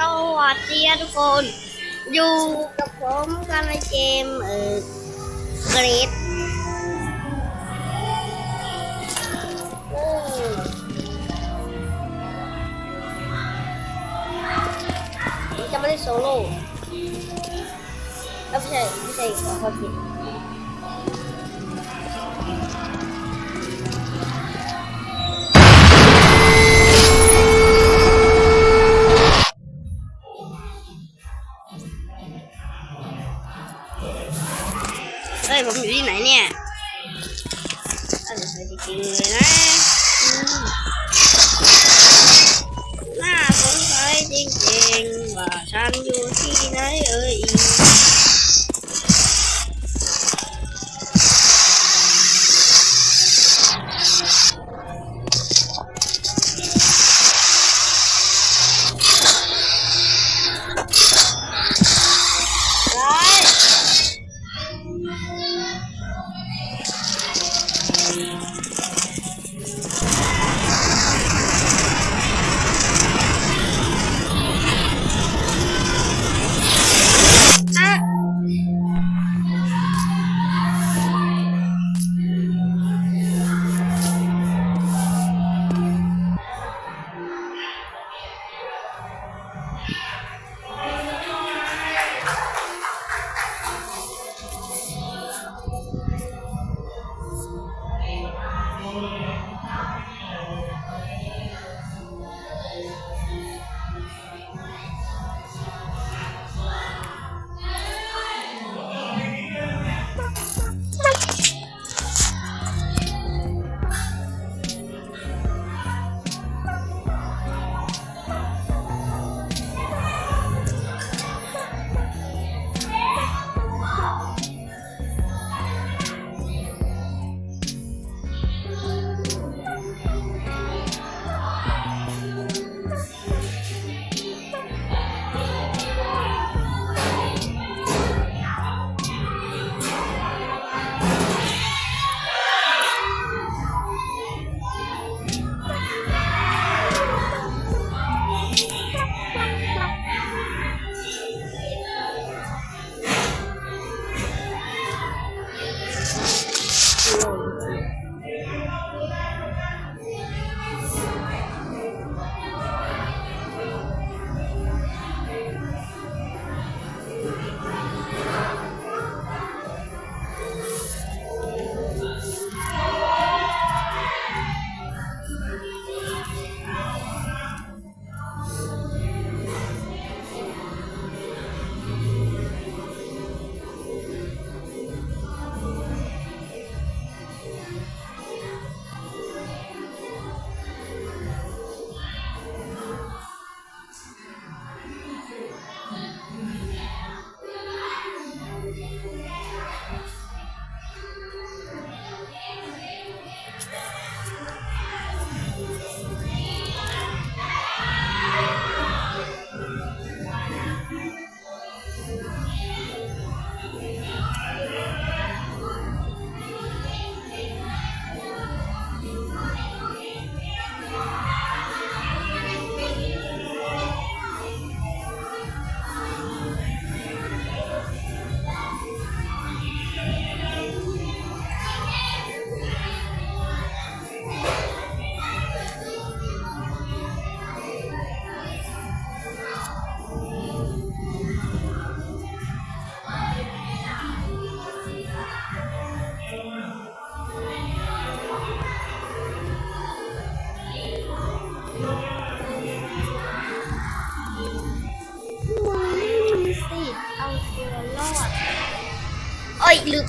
สวัสดีทุกคน อยู่กับผมกันในเกมเออกรดโอ้ผมจะไม่ได้โซโล่เอ้าไม่ใช่ไม่ใช่ขอโทษที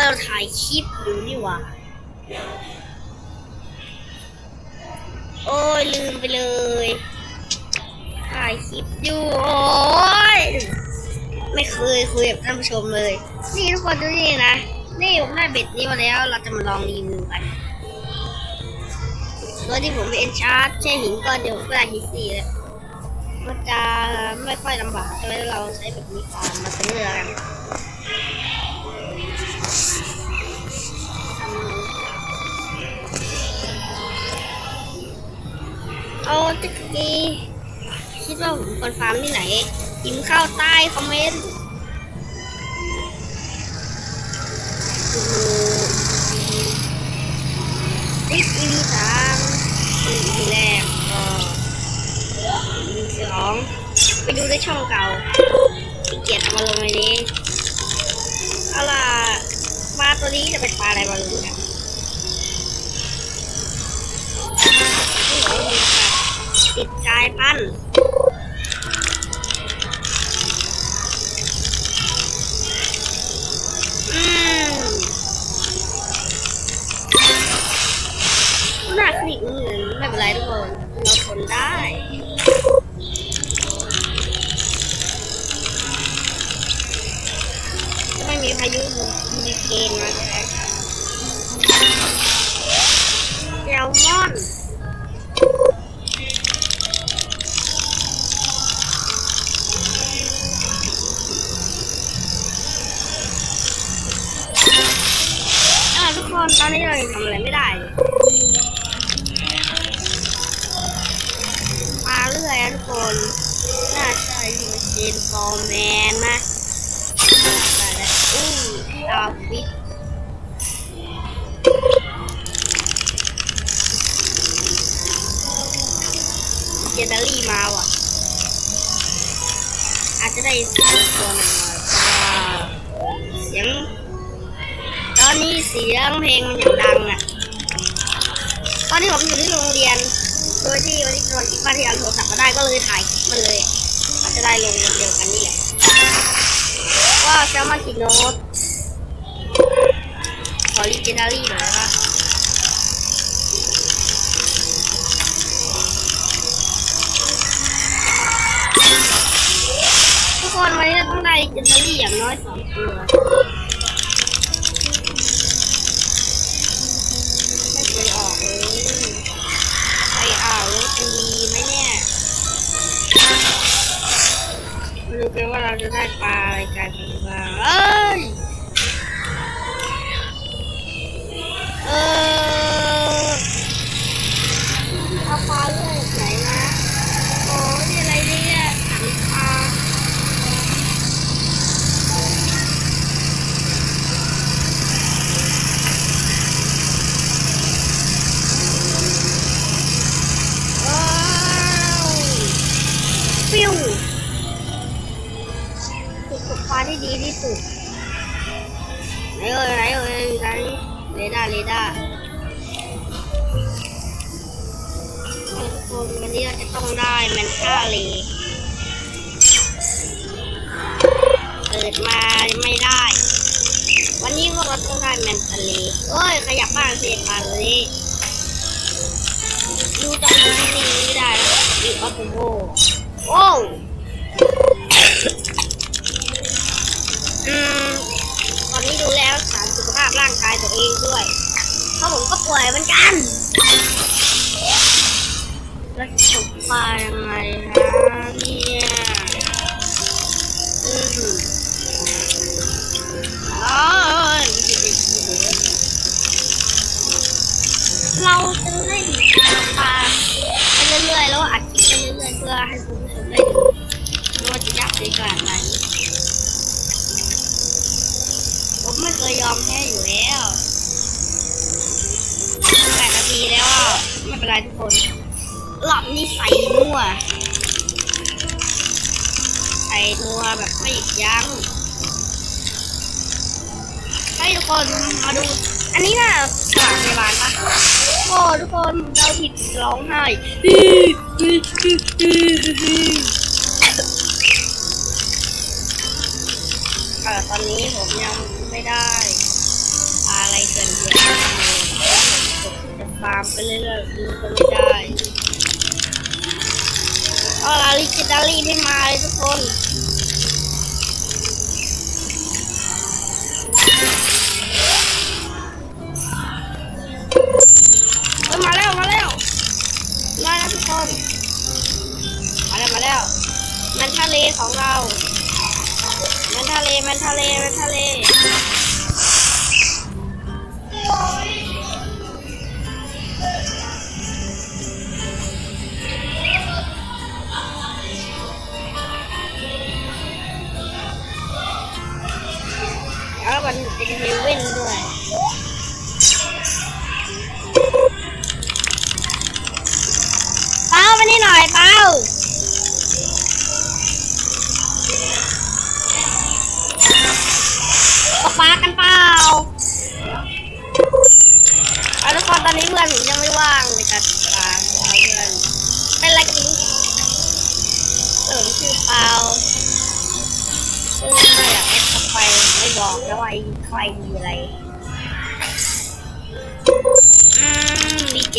อ้ยลืมไปเราถ่ายคลิปอยู่นี่หว่าโอ้ยลืมไปเลย ถ่ายคลิปอยู่โอ้ยไม่เคยคุยกับท่านผู้ชมเลย นี่ทุกคนดูนี่นะ นี่ผมได้เบ็ดนี้มาแล้ว เราจะมาลองรีวิวกันตัวที่ผมเป็นชาร์จใช่หินก้อนเดียวก็ได้ฮิตซี่แล้วมันจะไม่ค่อยลำบากใช่ไหมเราใช้แบบนี้ก่อนมาซื้อเรือกัน เอาตะกี้คิดว่าผมควรฟาร์มที่ไหนพิมเข้าใต้คอมเมนต์โอ้โหอีพีสามอีพีแรกก็อีพีสองไปดูในช่องเก่าเกียจเอามาลงในนี้เอาล่ะปลาตัวนี้จะเป็นปลาอะไรมาลุ้นกันโติดกายพันต์อืมหน้าคลิกเหมือนไม่เป็นไรทุกคน เราทนได้ไม่มีพายุมีเกณฑ์มาใช่ไหมแซลมอน เรายังทำอะไรไม่ได้ มาเรื่อยทุกคน น่าใช่ที่เจนฟอร์แมนนะอู้ดาวฟิตเจนดารี่มาว่ะ อาจจะได้ตัวหนึ่งมาเพราะว่าเสียง ตอนนี้เสียงเพลงมันอย่างดังอะ ตอนที่ผมอยู่ที่โรงเรียน โดยที่วันที่ตอนที่บ้าที่เอาโทรศัพท์มาได้ก็เลยถ่ายคลิปมันเลยอาจจะได้ลงวันเดียวกันนี่แหละว่าแซลมอนกินโน้ตขอรีเจนารี่หน่อยนะคะทุกคนวันนี้ต้องได้เจนารี่อย่างน้อยสองตัว ที่ดีที่สุดไหนเอ่ยไหนเอ่ยไหนเรดาร์เรดาร์ทุกคนวันนี้เราจะต้องได้แมนท่าเลเปิดมาไม่ได้ วันนี้พวกเราต้องได้แมนทะเลโอ้ยขยับบ้างเสียปลาเลยดูตอนนี้นี่ไม่ได้แล้วมีออโตโมโอ้ อืมตอนนี้ดูแลรักษาสุขภาพร่างกายตัวเองด้วยเพราะผมก็ป่วยเหมือนกันแล้วจบไปยังไงนะเนี่ยอืม ไม่เป็นไรทุกคนรอบนี้ใส่นัวใส่นัวแบบไม่หยุดยั้งให้ทุกคนมาดู อันนี้น่ะสถานพยาบาลปะโอ้ทุกคนเราผิดร้องไห้เออตอนนี้ผมยังไม่ได้ อะไรเกินเกินจะ ฟาร์มไปเรื่อยๆดูก็ไม่ได้เอาลาลิจิตาลีไม่มาเลยทุกคนมาแล้วมาแล้วมาแล้วทุกคนมาแล้วมาแล้ว มันทะเลของเรา มันทะเลมันทะเลมัน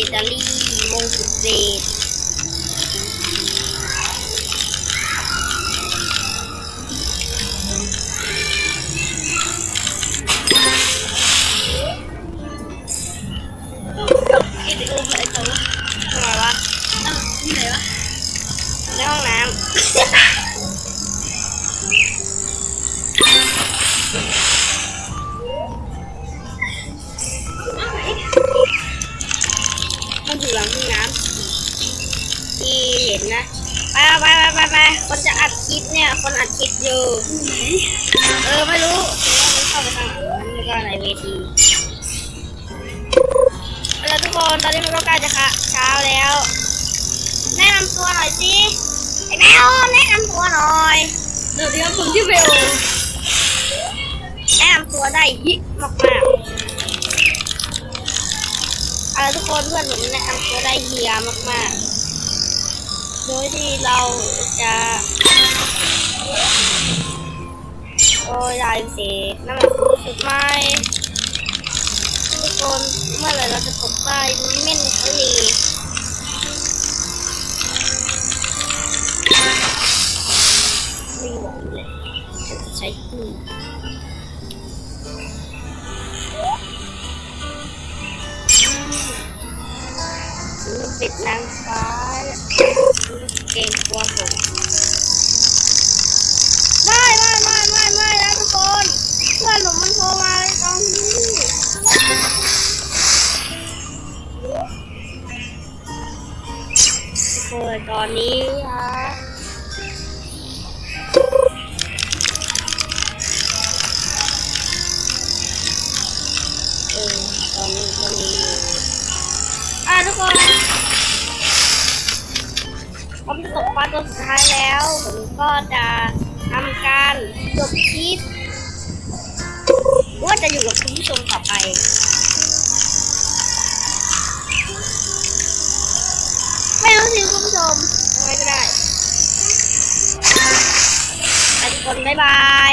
มดิตอลี่มงกุฎเดชไอเด็กเอไอตัวทำไมวะอ้าวที่ไหนวะในห้องน้ำ คลิปเนี่ยคนอัดคลิปอยู่เออไม่รู้ว่ามันเข้าไปทางไหนมันก็ในเวทีแล้วทุกคนตอนนี้มันก็ใกล้จะค่ะเช้าแล้วแนะนำตัวหน่อยสิไอ้แมวแนะนำตัวหน่อยสวัสดีครับผมชื่อเบลแนะนำตัวได้ยิกมากมากๆเอาละทุกคนเพื่อนผมแนะนำตัวได้เฮียมากๆ โดยที่เราจะโอ้ยได้สินั่นแหละคุณรู้สึกไหมทุกคนเมื่อไหร่เราจะตกได้เม่นทะเลไม่หวังเลยจะใช้คลื่ปิดนางฟ้า เกรงกลัวผมไม่ไม่ไม่ไม่ไม่แล้วทุกคนเพื่อนผมมันโทรมาตอนนี้ทุกคนตอนนี้ฮะเออตอนนี้ตอนนี้อะทุกคน ผมตกปลาตัวสุดท้ายแล้ว ผมก็จะทำการจบคลิปว่าจะอยู่กับคุณผู้ชมต่อไปไม่รู้สิคุณผู้ชมไงก็ได้ไปทุกคนบ๊ายบาย